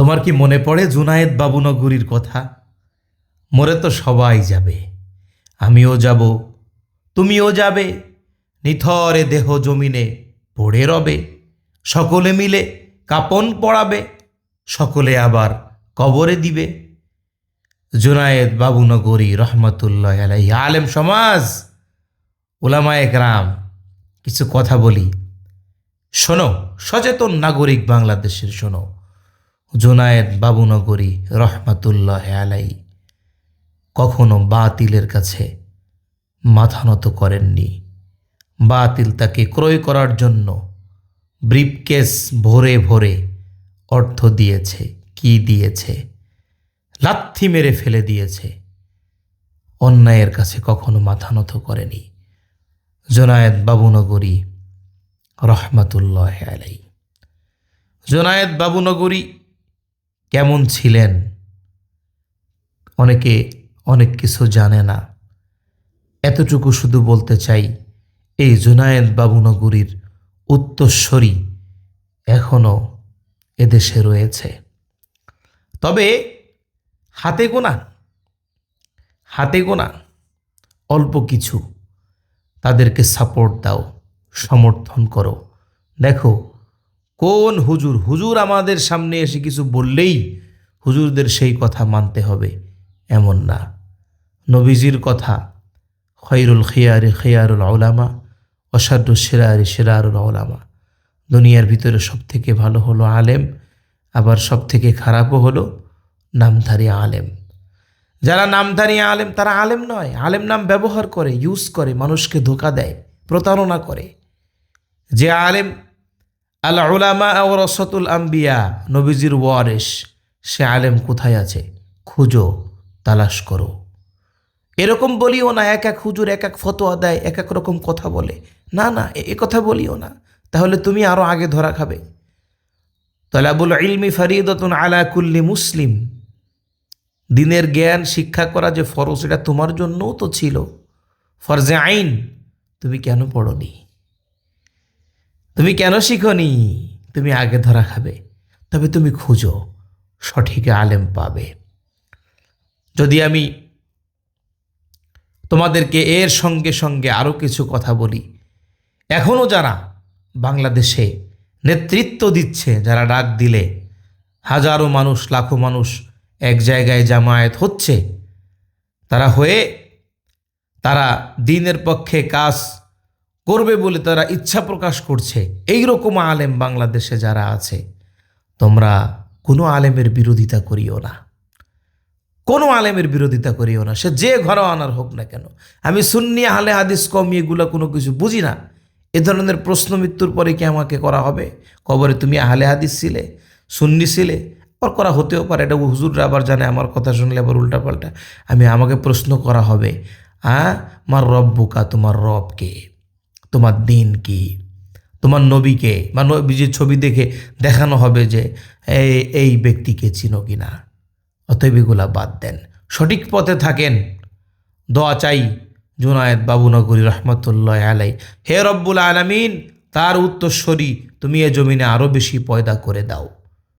তোমার কি মনে পড়ে জুনায়েদ বাবুনগরীর কথা? মরে তো সবাই যাবে। আমিও যাব, তুমিও যাবে। নিথরে দেহ জমিনে পড়ে রবে। সকলে মিলে কাপন পড়াবে। সকলে আবার কবরে দিবে। জুনায়েদ বাবুনগরী রহমতুল্লাহ আলাই আলেম সমাজ ওলামায়ে গ্রাম কিছু কথা বলি। শোনো, সচেতন নাগরিক বাংলাদেশের, শোনো। জুনায়েদ বাবুনগরী রহমাতুল্লাহ আলাই কখনো বাতিলের কাছে মাথা নত করেননি। বাতিল তাকে ক্রয় করার জন্য ব্রিফকেস ভরে ভরে অর্থ দিয়েছে, কি দিয়েছে, লাথি মেরে ফেলে দিয়েছে। অন্যায়ের কাছে কখনো মাথা নত করেনি। জোনায়েদ বাবুনগরী রহমাতুল্লাহ আলাই। জোনায়েদ বাবুনগরী কেমন ছিলেন? অনেকে অনেক কিছু জানে না। এতটুকু শুধু বলতে চাই, এই জুনায়েদ বাবুনগরীর উত্তরস্বরী এখনও এদেশে রয়েছে। তবে হাতে গোনা হাতে গোনা অল্প কিছু তাদেরকে সাপোর্ট দাও, সমর্থন করো। দেখো কোন হুজুর? হুজুর আমাদের সামনে এসে কিছু বললেই হুজুরদের সেই কথা মানতে হবে। এমন না। নবীজির কথা খৈরুল খিয়ারি খিয়ারুল আউলামা অসাডু সিরারি সিরারুল আউলামা দুনিয়ার ভিতরে সব থেকে ভালো হলো আলেম, আবার সব থেকে খারাপও হলো নামধারী আলেম। যারা নামধারী আলেম, তারা আলেম নয়। আলেম নাম ব্যবহার করে ইউজ করে, মানুষকে ধোকা দেয়, প্রতারণা করে। যে আলেম আল উলামা ও রসতুল আম্বিয়া, নবীজির ওয়ারেস সে আলেম কোথায় আছে? খুঁজো, তালাশ করো। এরকম বলিও না, এক এক হুজুর এক এক ফতোয়া দেয়, এক এক রকম কথা বলে। না না, এ কথা বলিও না। তাহলে তুমি আরও আগে ধরা খাবে। তলাবুল ইলমি ফরিদতুন আলা কুল্লি মুসলিম। দিনের জ্ঞান, শিক্ষা করা যে ফরজ, এটা তোমার জন্যও তো ছিল। ফরজে আইন, তুমি কেন পড়নি? তুমি কেন শিখনি? তুমি আগে ধরা খাবে। তবে তুমি খুঁজো, সঠিক আলেম পাবে। যদি আমি তোমাদেরকে এর সঙ্গে সঙ্গে আরও কিছু কথা বলি এখনও যারা বাংলাদেশে নেতৃত্ব দিচ্ছে, যারা ডাক দিলে, হাজারো মানুষ, লাখো মানুষ এক জায়গায় জামায়াত হচ্ছে, তারা হয়ে তারা দিনের পক্ষে কাজ করবে বলে তারা ইচ্ছা প্রকাশ করছে। এই রকম আলেম বাংলাদেশে যারা আছে, তোমরা কোনো আলেমের বিরোধিতা করিও না। কোনো আলেমের বিরোধিতা করিও না। সে যে ঘরে আনার হোক না কেন। আমি সুন্নি আলে হাদিস, কম এগুলো কোনো কিছু বুঝি না। এ ধরনের প্রশ্ন মৃত্যুর পরে কি আমাকে করা হবে? কবরে তুমি আহলে হাদিস ছিলে, সুন্নি ছিলে? আর করা হতেও পারে। এটা হুজুররা আবার জানে, আমার কথা শুনলে আবার উল্টাপাল্টা। আমি, আমাকে প্রশ্ন করা হবে হ্যাঁ আমার রব বোকা তোমার রব কে তোমার দিন কি? তোমার নবীকে বা নবীজির ছবি দেখে দেখানো হবে যে এই এই ব্যক্তিকে চিনো কিনা। অতএব এগুলা বাদ দেন। সঠিক পথে থাকেন। দোয়া চাই জুনায়েদ বাবুনগরী রহমতুল্লাহ আলাই হে রব্বুল আলামিন, তার উত্তরস্বরী তুমি এ জমিনে আরও বেশি পয়দা করে দাও।